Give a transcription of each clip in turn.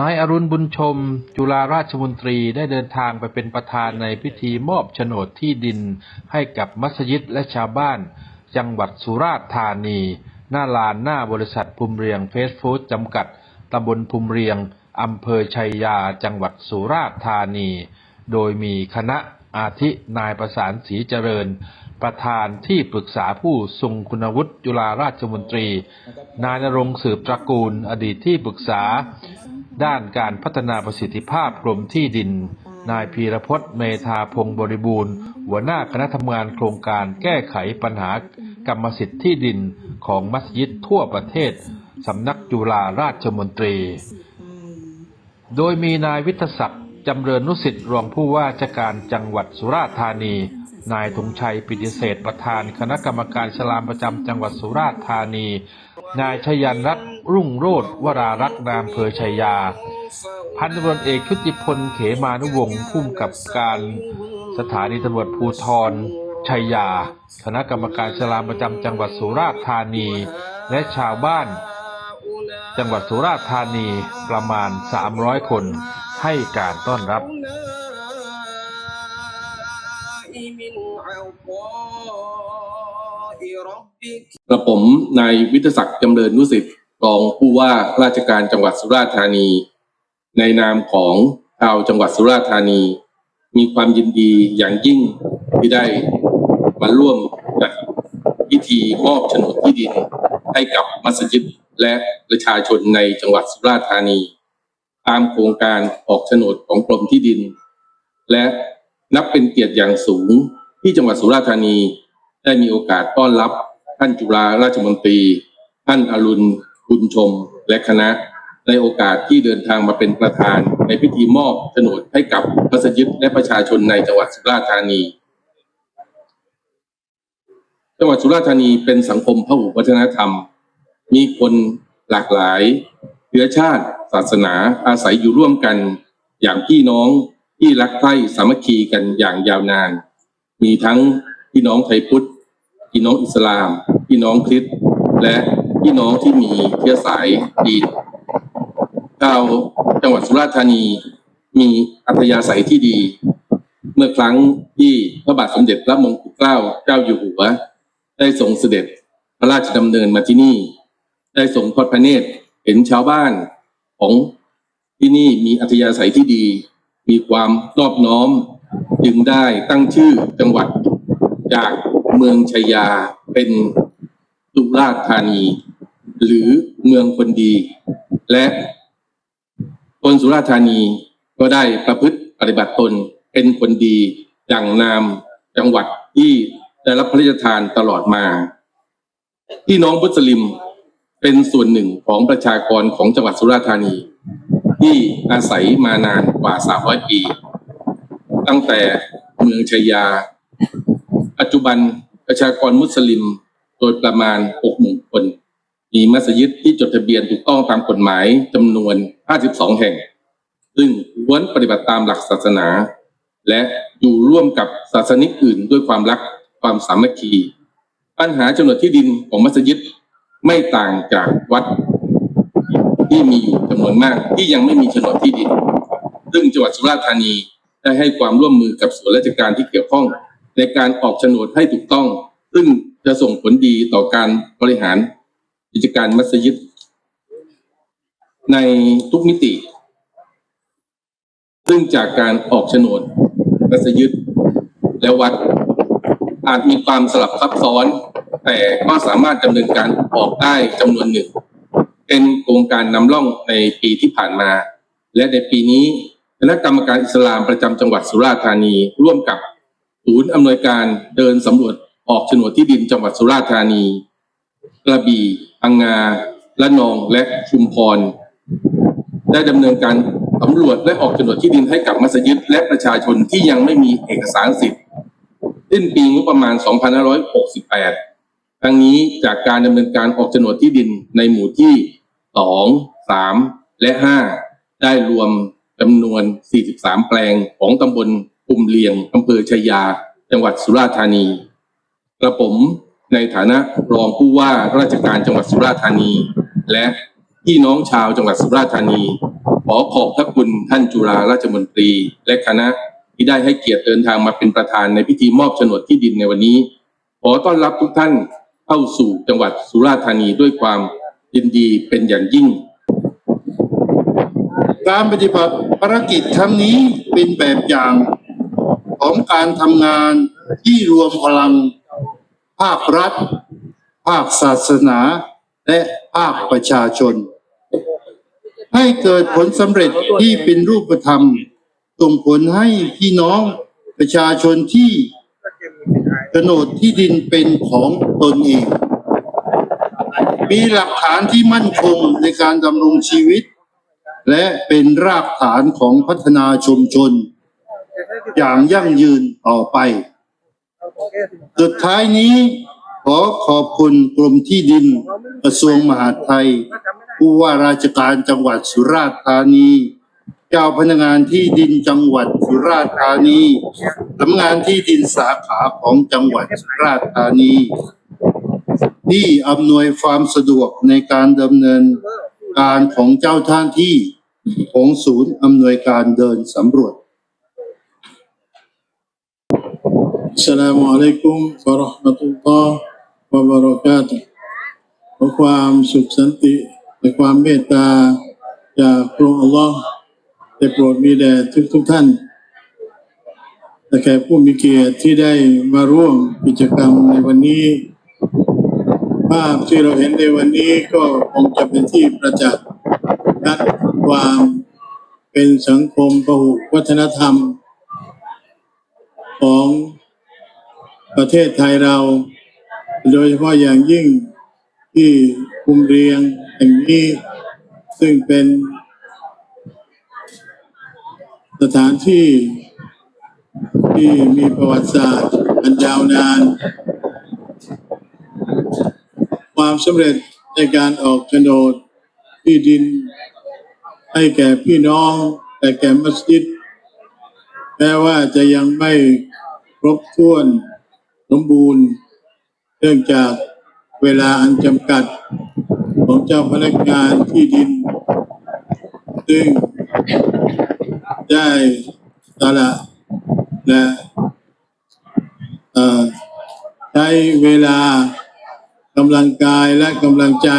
นายอรุณบุญชม จุฬาราชมนตรีได้เดินทางไปเป็นประธานในพิธีมอบโฉนดที่ดินให้กับมัสยิดและชาวบ้าน จังหวัดสุราษฎร์ธานี หน้าลานหน้าบริษัทภูมิเรียงเฟสฟู้ดจำกัด ตำบลภูมิเรียง อำเภอชัยยา จังหวัดสุราษฎร์ธานี โดยมีคณะอาทินายประสานศรีเจริญ ประธานที่ปรึกษาผู้ทรงคุณวุฒิจุฬาราชมนตรี นายนรงสืบตระกูลอดีตที่ปรึกษา ด้านการพัฒนาประสิทธิภาพกรมที่ดิน นายพีรพจน์เมธาพงบริบูรณ์ หัวหน้าคณะทำงานโครงการแก้ไขปัญหากรรมสิทธิ์ที่ดินของมัสยิดทั่วประเทศสำนักจุฬาราชมนตรี โดยมีนายวิทศักดิ์จำเริญนุสิทธิ์รองผู้ว่าราชการจังหวัดสุราษฎร์ธานี นายธงชัยปิติเศษประธานคณะกรรมการสลามประจำจังหวัดสุราษฎร์ธานี นายชยันรัตน์รุ่งโรธวรารักษ์นามเพอชัยยา พันตำรวจเอกชุติพลเขมานุวงศ์พุ่มกับการสถานีตำรวจภูธรชัยยา คณะกรรมการฉลาประจำจังหวัดสุราษฎร์ธานี และชาวบ้าน จังหวัดสุราษฎร์ธานีประมาณ 300 คนให้การต้อนรับ กระผมนายวิทยศักดิ์จำเริญนุสิทธิ์รองผู้ว่าราชการจังหวัดสุราษฎร์ธานี ในนามของชาวจังหวัดสุราษฎร์ธานี มีความยินดีอย่างยิ่งที่ได้มาร่วมกับพิธีมอบโฉนดที่ดินให้กับมัสยิดและประชาชนในจังหวัดสุราษฎร์ธานี ตามโครงการออกโฉนดของกรมที่ดิน และนับเป็นเกียรติอย่างสูงที่จังหวัดสุราษฎร์ธานี ได้มีโอกาสต้อนรับท่านจุฬาราชมนตรี ท่านอรุณบุญชมและคณะ ในโอกาสที่เดินทางมาเป็นประธาน ในพิธีมอบโฉนดให้กับมัสยิดและประชาชนในจังหวัดสุราษฎร์ธานี จังหวัดสุราษฎร์ธานีเป็นสังคมพหุวัฒนธรรม มีคนหลากหลายเชื้อชาติศาสนาอาศัยอยู่ร่วมกันอย่างพี่น้องที่รักใคร่สามัคคีกันอย่างยาวนาน มีทั้งพี่น้องไทยพุทธ พี่น้องอิสลาม พี่น้องคริสต์และพี่น้องที่มีเชื้อสายจีนชาวจังหวัดสุราษฎร์ธานีมีอัธยาศัยที่ดี เมื่อครั้งที่พระบาทสมเด็จพระมงกุฎเกล้าเจ้าอยู่หัว ได้ทรงเสด็จพระราชดำเนินมาที่นี่ ได้ทรงทอดพระเนตรเห็นชาวบ้านของที่นี่มีอัธยาศัยที่ดี มีความนอบน้อม จึงได้ตั้งชื่อจังหวัดจาก เมืองชัยยาเป็นสุราษฎร์ธานี หรือเมืองคนดี และคนสุราษฎร์ธานีก็ได้ประพฤติปฏิบัติตนเป็นคนดีอย่างนามจังหวัดที่ได้รับพระราชทานตลอดมาพี่น้องมุสลิมเป็นส่วนหนึ่งของประชากรของจังหวัดสุราษฎร์ธานี ที่อาศัยมานานกว่า 300 ปี ตั้งแต่เมืองชัยยา ปัจจุบันประชากรมุสลิมโดยประมาณ60,000คน มีมัสยิดที่จดทะเบียนถูกต้องตามกฎหมายจำนวน 52 แห่ง ซึ่งล้วนปฏิบัติตามหลักศาสนา และอยู่ร่วมกับศาสนิกอื่นด้วยความรักความสามัคคี ปัญหาโฉนดที่ดินของมัสยิดไม่ต่างจากวัด ที่มีอยู่จำนวนมากที่ยังไม่มีโฉนดที่ดิน ซึ่งจังหวัดสุราษฎร์ธานีได้ให้ความร่วมมือกับส่วนราชการที่เกี่ยวข้อง ในการออกโฉนดให้ถูกต้อง ซึ่งจะส่งผลดีต่อการบริหารกิจการมัสยิด ในทุกมิติ ซึ่งจากการออกโฉนดมัสยิดและวัดอาจมีความสลับซับซ้อน แต่ก็สามารถดำเนินการออกได้จำนวนหนึ่ง เป็นโครงการนำร่องในปีที่ผ่านมา และในปีนี้คณะกรรมการอิสลามประจำจังหวัดสุราษฎร์ธานีร่วมกับ ศูนย์อำนวยการเดินสำรวจออกโฉนดที่ดินจังหวัดสุราษฎร์ธานี กระบี่พังงาละนองและชุมพร ได้ดำเนินการสำรวจและออกโฉนดที่ดินให้กับมัสยิดและประชาชนที่ยังไม่มีเอกสารสิทธิ์สิ้นปีงบประมาณ 2568 ทั้งนี้จากการดำเนินการออกโฉนดที่ดินในหมู่ที่ 2 3 และ 5 ได้รวมจำนวน 43 แปลงของตำบล ปุ่มเลียงอำเภอชัยยา จังหวัดสุราษฎร์ธานีกระผมในฐานะรองผู้ว่าราชการจังหวัดสุราษฎร์ธานี และพี่น้องชาวจังหวัดสุราษฎร์ธานี ขอขอบพระคุณท่านจุฬาราชมนตรี และคณะที่ได้ให้เกียรติเดินทางมาเป็นประธานในพิธีมอบโฉนดที่ดินในวันนี้ ขอต้อนรับทุกท่านเข้าสู่จังหวัดสุราษฎร์ธานีด้วยความยินดีเป็นอย่างยิ่ง การปฏิบัติภารกิจครั้งนี้เป็นแบบอย่าง ของการทำงานที่รวมพลังภาครัฐ ภาคศาสนา และภาคประชาชน ให้เกิดผลสำเร็จที่เป็นรูปธรรม ส่งผลให้พี่น้องประชาชนที่โฉนดที่ดินเป็นของตนเอง มีหลักฐานที่มั่นคงในการดำรงชีวิต และเป็นรากฐานของพัฒนาชุมชน อย่างยั่งยืนต่อไป สุดท้ายนี้ขอขอบคุณกรมที่ดินกระทรวงมหาดไทย ผู้ว่าราชการจังหวัดสุราษฎร์ธานี เจ้าพนักงานที่ดินจังหวัดสุราษฎร์ธานีสำนักงานที่ดินสาขาของจังหวัดสุราษฎร์ธานี ที่อำนวยความสะดวกในการดำเนินการของเจ้าท่านที่ของศูนย์อำนวยการเดินสำรวจ السلام عليكم ورحمة الله وبركاته ขอความสุขสันติและความเมตตาจากพระองค์อัลลอฮ์ได้โปรดมีแด่ทุกทุกๆท่านและแขกผู้มีเกียรติที่ได้มาร่วมกิจกรรมในวันนี้ ภาพที่เราเห็นในวันนี้ก็คงจะเป็นที่ประจักษ์นัดความเป็นสังคมพหุวัฒนธรรม ของ ประเทศไทยเรา โดยเฉพาะอย่างยิ่งที่คุมเรียงแห่งนี้ซึ่งเป็น สถานที่ที่มีประวัติศาสตร์อันยาวนาน ความสำเร็จในการออกโฉนดที่ดิน ให้แก่พี่น้องแต่แก่มัสยิดแม้ว่าจะยังไม่ครบถ้วน สมบูรณ์เนื่องจากเวลาอันจำกัดของเจ้าพนักงานที่ดิน ซึ่งได้สละและใช้เวลากำลังกายและกำลังใจ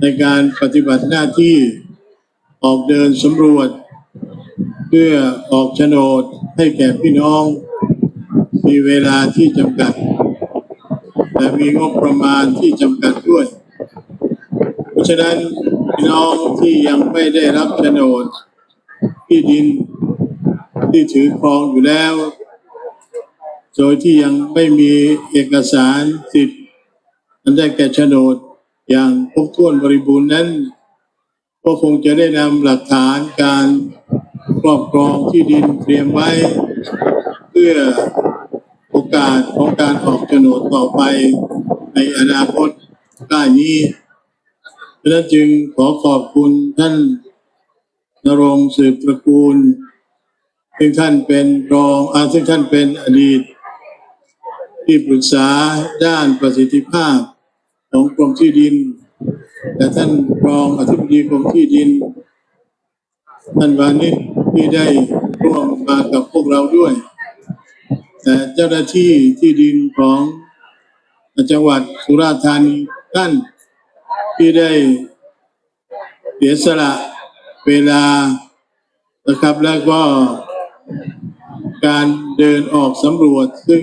ในการปฏิบัติหน้าที่ออกเดินสำรวจ เพื่อออกโฉนดให้แก่พี่น้อง มีเวลาที่จำกัด และมีงบประมาณที่จำกัดด้วย เพราะฉะนั้นพี่น้องที่ยังไม่ได้รับโฉนดที่ดินที่ถือครองอยู่แล้ว โดยที่ยังไม่มีเอกสารสิทธิ์อันได้แก่โฉนดอย่างครบถ้วนบริบูรณ์นั้น ก็คงจะได้นำหลักฐานการครอบครองที่ดินเตรียมไว้ เพื่อโอ กาสของการออกโฉนดต่อไปในอนาคตใกล้นี้ดังนั้นจึงขอขอบคุณท่านนรงสืบตระกูล ซึ่งท่านเป็นรองอาซึ่งท่านเป็นอดีต ที่ปรึกษาด้านประสิทธิภาพของกรมที่ดิน และท่านรองอธิบดีกรมที่ดิน ท่านวานิชที่ได้ร่วมมากับพวกเราด้วย เจ้าหน้าที่ที่ดินของจังหวัดสุราษฎร์ธานีท่านที่ได้เสียสละเวลานะครับแล้วก็การเดินออกสำรวจซึ่ง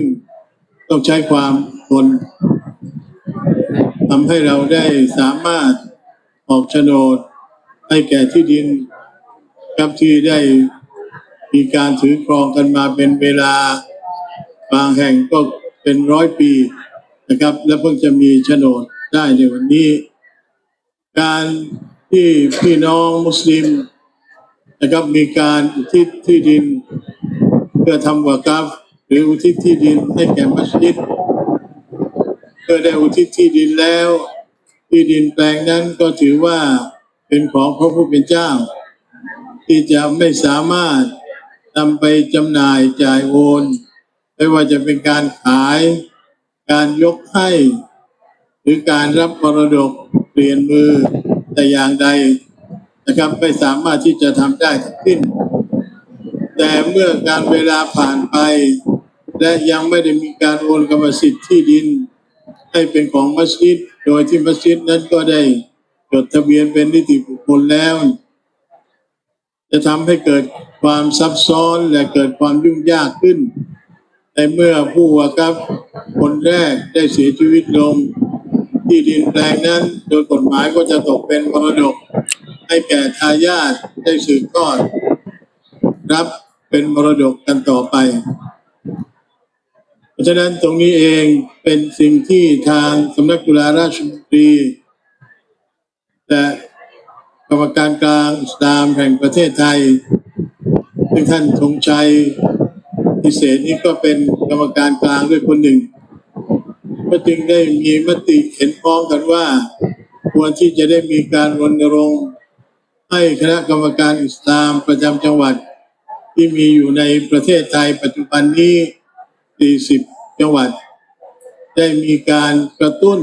ต้องใช้ความทนทำให้เราได้สามารถออกโฉนดให้แก่ที่ดินครับที่ได้มีการถือครองกันมาเป็นเวลา บางแห่งก็เป็นร้อยปีนะครับ และเพิ่งจะมีโฉนดได้ในวันนี้ การที่พี่น้องมุสลิมนะครับมีการอุทิศที่ดิน เพื่อทำวากัฟหรืออุทิศที่ดินให้แก่มัสยิดเมื่อได้อุทิศที่ดินแล้ว ที่ดินแปลงนั้นก็ถือว่าเป็นของพระผู้เป็นเจ้า ที่จะไม่สามารถนำไปจำหน่ายจ่ายโอน ไม่ว่าจะเป็นการขาย การยกให้ หรือการรับมรดกเปลี่ยนมือแต่อย่างใดนะครับไม่สามารถที่จะทำได้ทั้งสิ้น แต่เมื่อการเวลาผ่านไป และยังไม่ได้มีการโอนกรรมสิทธิ์ที่ดิน ให้เป็นของมัสยิด โดยที่มัสยิดนั้นก็ได้จดทะเบียนเป็นนิติบุคคลแล้ว จะทำให้เกิดความซับซ้อนและเกิดความยุ่งยากขึ้น ในเมื่อผู้ว่ากับคนแรกได้เสียชีวิตลง ที่ดินแปลงนั้น โดยกฎหมายก็จะตกเป็นมรดก ให้แก่ทายาทได้สืบทอดรับเป็นมรดกกันต่อไป เพราะฉะนั้นตรงนี้เองเป็นสิ่งที่ทางสำนักจุฬาราชมนตรีและกรรมการกลางสลามแห่งประเทศไทยซึ่งท่านธงชัย พิเศษนี้ก็เป็นกรรมการกลางด้วยคนหนึ่ง ก็จึงได้มีมติเห็นพ้องกันว่า ควรที่จะได้มีการรณรงค์ ให้คณะกรรมการอิสลามประจำจังหวัด ที่มีอยู่ในประเทศไทยปัจจุบันนี้ 40 จังหวัด ได้มีการกระตุ้น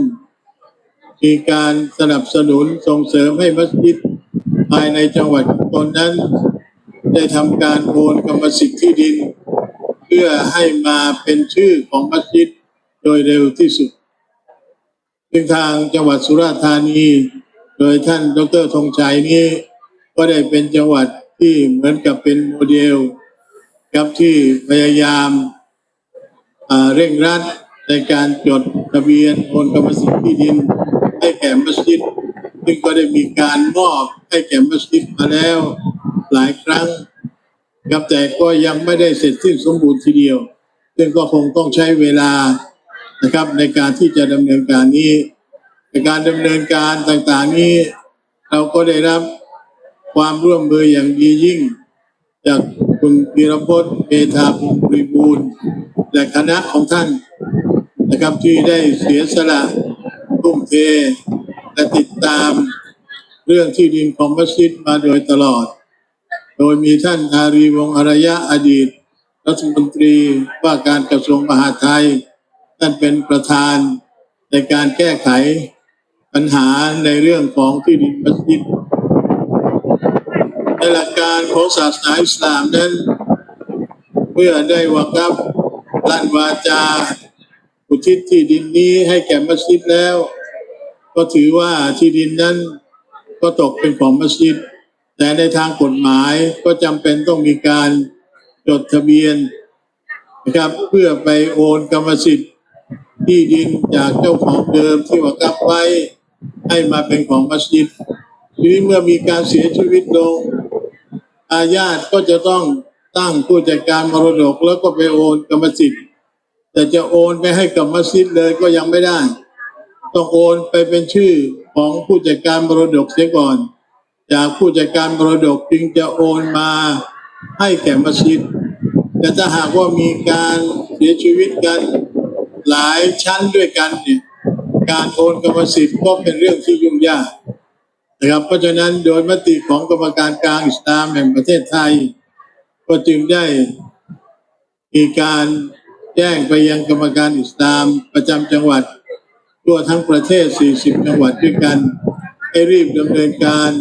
มีการสนับสนุนส่งเสริมให้มัสยิดภายในจังหวัดของตนนั้น ได้ทำการโอนกรรมสิทธิ์ที่ดิน พื่อให้มาเป็นชื่อของมัสยิดโดยเร็วที่สุดซึ่งทางจังหวัดสุราษฎร์ธานี โดยท่านดรธงชัยนี้ ก็ได้เป็นจังหวัดที่เหมือนกับเป็นโมเดลครับที่พยายามเร่งรัดในการจดทะเบียนโอนกรรมสิทธิ์ที่ดิน ให้แก่มัสยิดซึ่งก็ได้มีการมอบให้แก่มัสยิดมาแล้วหลายครั้ง ครับแต่ก็ยังไม่ได้เสร็จสิ้นสมบูรณ์ทีเดียว ซึ่งก็คงต้องใช้เวลานะครับในการที่จะดำเนินการนี้ในการดำเนินการต่างๆนี้ เราก็ได้รับความร่วมมืออย่างดียิ่ง จากคุณพีรพจน์เมธาภูมิริบูรณ์และคณะของท่านนะครับที่ได้เสียสละทุ่มเทและติดตามเรื่องที่ดินของมัสยิดมาโดยตลอด โดยมีท่านอารีวงอารยะอดีต รัฐมนตรีว่าการกระทรวงมหาดไทย ท่านเป็นประธานในการแก้ไขปัญหาในเรื่องของที่ดินมัสยิดในหลักการของศาสนาอิสลามนั้น เมื่อได้วากับลั่นวาจา อุทิศที่ดินนี้ให้แก่มัสยิดแล้ว ก็ถือว่าที่ดินนั้นก็ตกเป็นของมัสยิด แต่ในทางกฎหมายก็จำเป็นต้องมีการจดทะเบียนนะครับเพื่อไปโอนกรรมสิทธิ์ที่ดินจากเจ้าของเดิมที่ว่ากับไว้ให้มาเป็นของมัสยิดทีนี้เมื่อมีการเสียชีวิตลงอาญาติก็จะต้องตั้งผู้จัดการมรดกแล้วก็ไปโอนกรรมสิทธิ์แต่จะโอนไปให้กับมัสยิดเลยก็ยังไม่ได้ ต้องโอนไปเป็นชื่อของผู้จัดการมรดกเสียก่อน จากผู้จัดการมรดกจึงจะโอนมาให้แก่มัสยิด แต่ถ้าหากว่ามีการเสียชีวิตกันหลายชั้นด้วยกันเนี่ยการโอนกรรมสิทธิ์ก็เป็นเรื่องที่ยุ่งยากนะครับเพราะฉะนั้นโดยมติของกรรมการกลางอิสลามแห่งประเทศไทย ก็จึงได้มีการแจ้งไปยังกรรมการอิสลามประจำจังหวัด ทั่วทั้งประเทศ 40 จังหวัดด้วยกัน ให้รีบดำเนินการ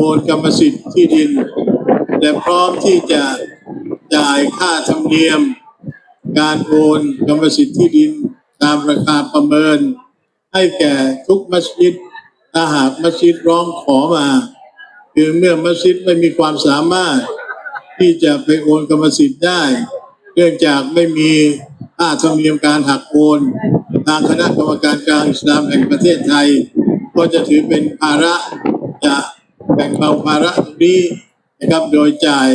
โอนกรรมสิทธิ์ที่ดิน และพร้อมที่จะจ่ายค่าธรรมเนียม การโอนกรรมสิทธิ์ที่ดินตามราคาประเมิน ให้แก่ทุกมัสยิดถ้าหากมัสยิดร้องขอมา คือเมื่อมัสยิดไม่มีความสามารถ ที่จะไปโอนกรรมสิทธิ์ได้เนื่องจากไม่มีค่าธรรมเนียมการหักโอนทางคณะกรรมการกลางอิสลามแห่งประเทศไทย ก็จะถือเป็นภาระจะ แบ่งเบาภาระตรงนี้นะครับ โดยจ่าย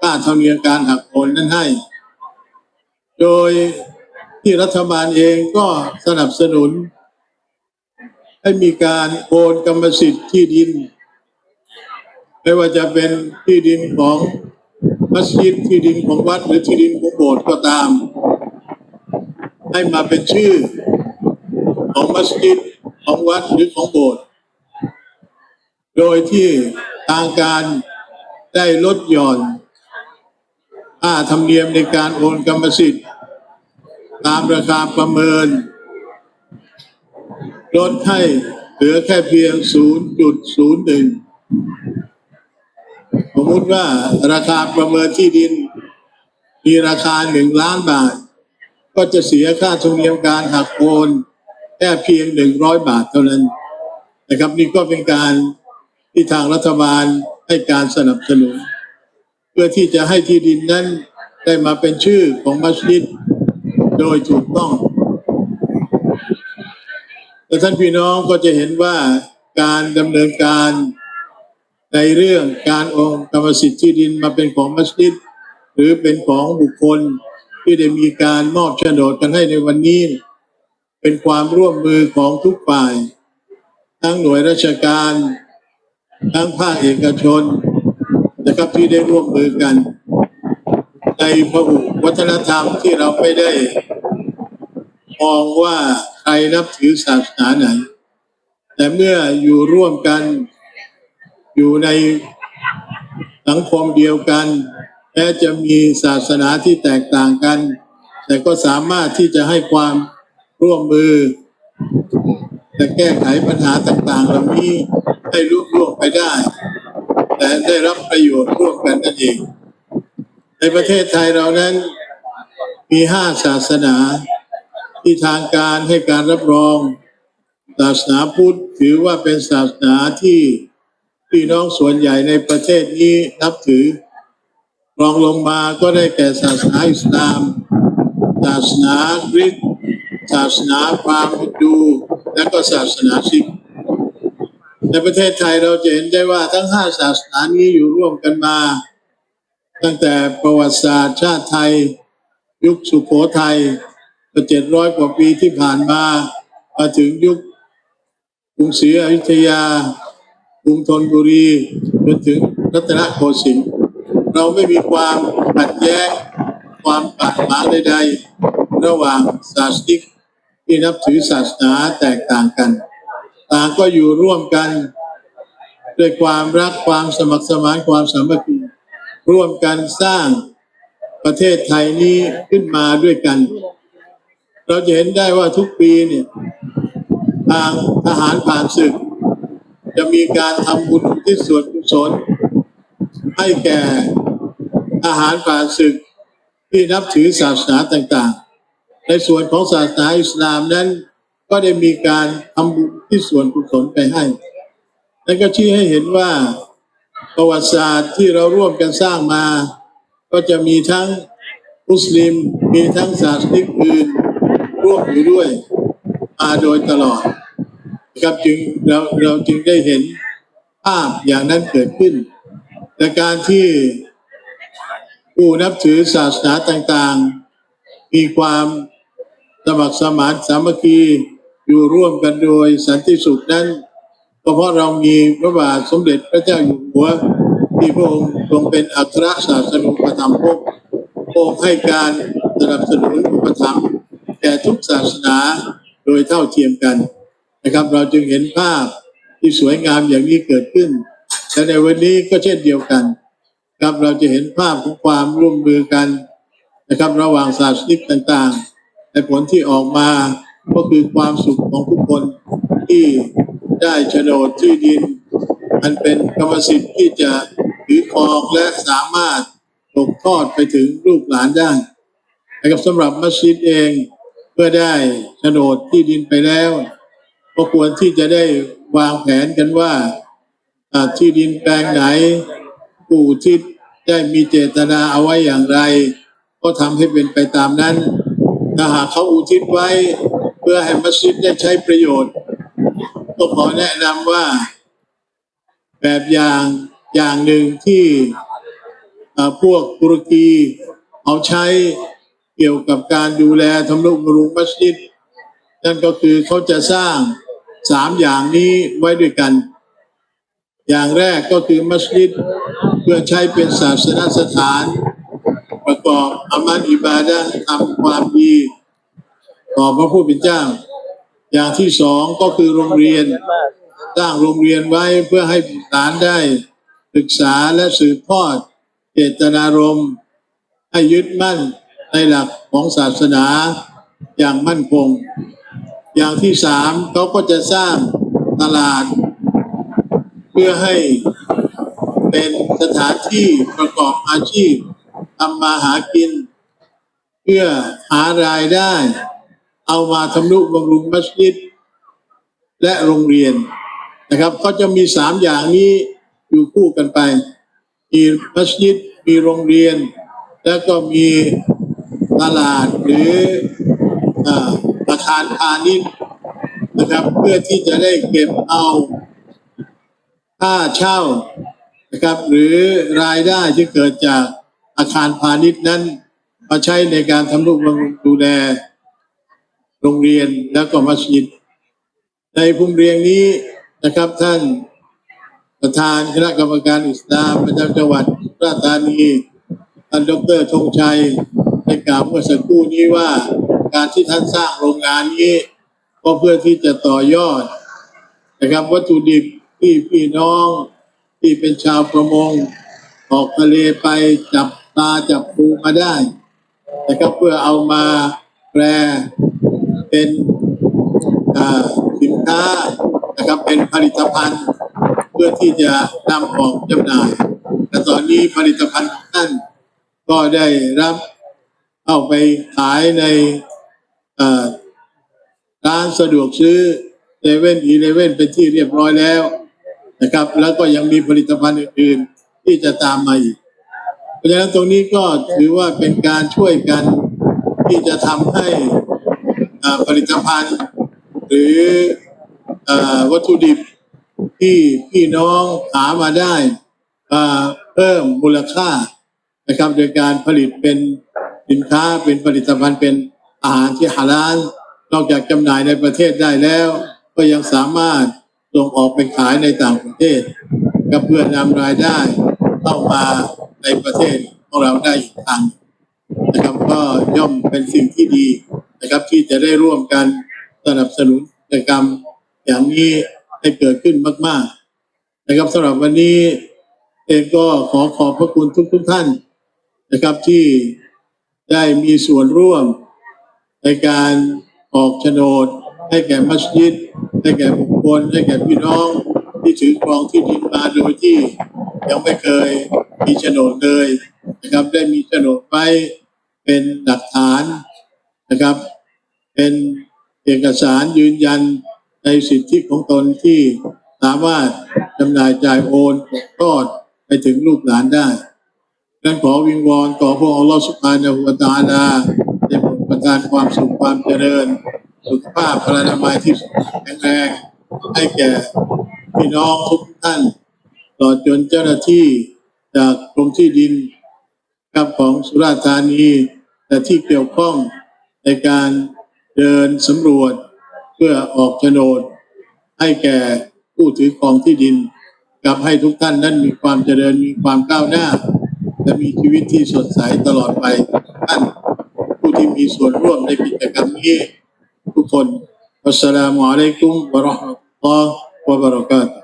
ค่าธรรมเนียมการหักโอนนั้นให้ โดยที่รัฐบาลเองก็สนับสนุน ให้มีการโอนกรรมสิทธิ์ที่ดิน ไม่ว่าจะเป็นที่ดินของมัสยิดที่ดินของวัดหรือที่ดินของโบสถ์ก็ตาม ให้มาเป็นชื่อของมัสยิดของวัดหรือของโบสถ์ โดยที่ทางการได้ลดหย่อนค่าธรรมเนียมในการโอนกรรมสิทธิ์ ตามราคาประเมิน ลดให้เหลือแค่เพียง 0.01 สมมติว่าราคาประเมินที่ดิน มีราคาหนึ่งล้านบาท ก็จะเสียค่าธรรมเนียมการหักโอนแค่เพียงหนึ่งร้อยบาทเท่านั้นนะครับนี่ก็เป็นการ ที่ทางรัฐบาลให้การสนับสนุน เพื่อที่จะให้ที่ดินนั้นได้มาเป็นชื่อของมัสยิดโดยถูกต้อง แต่ท่านพี่น้องก็จะเห็นว่าการดำเนินการในเรื่องการโอนกรรมสิทธิ์ที่ดินมาเป็นของมัสยิด หรือเป็นของบุคคลที่ได้มีการมอบโฉนดกันให้ในวันนี้ เป็นความร่วมมือของทุกฝ่าย ทั้งหน่วยราชการ ทั้งภาคเอกชนนะครับที่ได้ร่วมมือกัน ในพหุวัฒนธรรมที่เราไม่ได้มองว่าใครนับถือศาสนาไหน แต่เมื่ออยู่ร่วมกันอยู่ในสังคมเดียวกันแม้จะมีศาสนาที่แตกต่างกัน แต่ก็สามารถที่จะให้ความร่วมมือจะแก้ไขปัญหาต่างๆเหล่านี้ ให้ลุล่วงไปได้ แต่ได้รับประโยชน์ร่วมกันนั่นเอง ในประเทศไทยเรานั้นมีห้าศาสนาที่ทางการให้การรับรอง ศาสนาพุทธถือว่าเป็นศาสนาที่พี่น้องส่วนใหญ่ในประเทศนี้นับถือรองลงมาก็ได้แก่ศาสนาอิสลาม ศาสนาคริสต์ศาสนาพราหมณ์ดู และก็ศาสนาซิก ในประเทศไทยเราจะเห็นได้ว่าทั้งห้าศาสนานี้อยู่ร่วมกันมา ตั้งแต่ประวัติศาสตร์ชาติไทย ยุคสุโขทัยก็เจ็ดร้อยกว่าปีที่ผ่านมามาถึงยุคกรุงศรีอยุธยากรุงธนบุรีจนถึงรัตนโกสินทร์เราไม่มีความขัดแย้งความบาดหมางใดๆระหว่างศาสนิกที่นับถือศาสนาแตกต่างกัน ต่างก็อยู่ร่วมกัน ด้วยความรักความสมัครสมานความสามัคคีร่วมกันสร้างประเทศไทยนี้ขึ้นมาด้วยกัน เราจะเห็นได้ว่าทุกปีเนี่ยทางทหารผ่านศึก จะมีการทำบุญที่ส่วนกุศลให้แก่ทหารผ่านศึกที่นับถือศาสนาต่างๆ ในส่วนของศาสนาอิสลามนั้น ก็ได้มีการทำบุญที่ส่วนกุศลไปให้นั่นก็ชี้ให้เห็นว่าประวัติศาสตร์ที่เราร่วมกันสร้างมา ก็จะมีทั้งมุสลิม มีทั้งศาสนิกอื่นร่วมอยู่ด้วยมาโดยตลอดนะครับจึงเราเราจึงได้เห็นภาพอย่างนั้นเกิดขึ้นแต่การที่ผู้นับถือศาสนาต่างๆ มีความสมัครสมานสามัคคี อยู่ร่วมกันโดยสันติสุขนั้นก็เพราะเรามีพระบาทสมเด็จพระเจ้าอยู่หัว ที่พระองค์ทรงเป็นอัครศาสนุปถัมภกพระองค์ให้การสนับสนุนอุปถัมภ์แก่ทุกศาสนาโดยเท่าเทียมกันนะครับ เราจึงเห็นภาพที่สวยงามอย่างนี้เกิดขึ้นและในวันนี้ก็เช่นเดียวกัน ครับเราจะเห็นภาพของความร่วมมือกันนะครับ ระหว่างศาสนิกต่างๆในผลที่ออกมา ก็คือความสุขของทุกคนที่ได้โฉนดที่ดินมันเป็นกรรมสิทธิ์ที่จะถือครองและสามารถตกทอดไปถึงลูกหลานได้นะครับสำหรับมัสยิดเองเพื่อได้โฉนดที่ดินไปแล้วก็ควรที่จะได้วางแผนกันว่าอ่าที่ดินแปลงไหนผู้ที่ได้มีเจตนาเอาไว้อย่างไร ก็ทำให้เป็นไปตามนั้นถ้าหากเขาอุทิศไว้ เพื่อให้มัสยิดได้ใช้ประโยชน์ ก็ขอแนะนำว่าแบบอย่างอย่างหนึ่งที่พวกตุรกีเอาใช้เกี่ยวกับการดูแลทำนุบำรุงมัสยิด นั่นก็คือเขาจะสร้างสามอย่างนี้ไว้ด้วยกัน อย่างแรกก็คือมัสยิดเพื่อใช้เป็นศาสนสถาน ประกอบอามัลอิบาดะทำความดี ต่อพระผู้เป็นเจ้า อย่างที่สองก็คือโรงเรียนสร้างโรงเรียนไว้เพื่อให้บุตรหลานได้ ศึกษาและสืบทอดเจตนารมณ์ ให้ยึดมั่นในหลักของศาสนาอย่างมั่นคง อย่างที่สามเขาก็จะสร้างตลาด เพื่อให้เป็นสถานที่ประกอบอาชีพทำมาหากิน เพื่อหารายได้ เอามาทำนุบำรุงมัสยิดและโรงเรียนนะครับก็จะมีสามอย่างนี้อยู่คู่กันไป มีมัสยิดมีโรงเรียน แล้วก็มีตลาดหรืออาอาคารพาณิชย์นะครับเพื่อที่จะได้เก็บเอาค่าเช่านะครับหรือรายได้ที่เกิดจากอาคารพาณิชย์นั้นมาใช้ในการทำนุบำรุงดูแล โรงเรียนแล้วก็มัสยิด ในภูมิเรียงนี้นะครับท่านประธานคณะกรรมการอิสลามประจำจังหวัดราษฎร์ธานีท่านดรธงชัยได้กล่าวเมื่อสักครู่นี้ว่าการที่ท่านสร้างโรงงานนี้ก็เพื่อที่จะต่อยอดนะครับวัตถุดิบที่พี่น้องที่เป็นชาวประมง ออกทะเลไปจับปลาจับปูมาได้นะครับเพื่อเอามาแปร เป็นสินค้านะครับเป็นผลิตภัณฑ์ เพื่อที่จะนำออกจำหน่ายและตอนนี้ผลิตภัณฑ์ของท่านก็ได้รับเข้าไปขายในร้านสะดวกซื้อเซเว่นอีเลเว่นเป็นที่เรียบร้อยแล้วนะครับ แล้วก็ยังมีผลิตภัณฑ์อื่นๆที่จะตามมาอีก เพราะฉะนั้นตรงนี้ก็ถือว่าเป็นการช่วยกันที่จะทำให้ ผลิตภัณฑ์ หรืออวัตถุดิบที่พี่น้องหามาได้อ่าเพิ่มมูลค่านะครับ โดยการผลิตเป็นสินค้าเป็นผลิตภัณฑ์เป็นอาหารที่ฮาลาลนอกจากจำหน่ายในประเทศได้แล้ว ก็ยังสามารถส่งออกไปขายในต่างประเทศ ก็เพื่อนำรายได้เข้ามาในประเทศของเราได้อีกทางนะครับก็ย่อมเป็นสิ่งที่ดี นะครับ ที่จะได้ร่วมกันสนับสนุนกิจกรรมอย่างนี้ให้เกิดขึ้นมาก ๆ นะครับสำหรับวันนี้เองก็ขอขอบพระคุณทุกๆท่านนะครับที่ได้มีส่วนร่วมในการออกโฉนด ให้แก่มัสยิด ให้แก่บุคคล ให้แก่พี่น้องที่ถือครองที่ดินมาโดยที่ยังไม่เคยมีโฉนดเลยนะครับ ได้มีโฉนดไว้เป็นหลักฐานนะครับ เป็นเอกสารยืนยันในสิทธิของตนที่สามารถจำหน่ายจ่ายโอนตกทอดไปถึงลูกหลานได้ดังนั้นขอวิงวอนต่อพระองค์ลอสุบฮานะฮูวตาลาได้โปรดประทานความสุขความเจริญ สุขภาพพลานามัยที่แข็งแรงให้แก่พี่น้องทุกท่านตลอดจนเจ้าหน้าที่จากกรมที่ดินครับของสุราษฎร์ธานีและที่เกี่ยวข้องในการ เดินสำรวจเพื่อออกโฉนด ให้แก่ผู้ถือครองที่ดินกับให้ทุกท่านนั้นมีความเจริญมีความก้าวหน้า และมีชีวิตที่สดใสตลอดไปท่านผู้ที่มีส่วนร่วมในกิจกรรมนี้ทุกคนอัสสลามุอะลัยกุมวะเราะห์มะตุลลอฮ์วะบะเราะกาตุ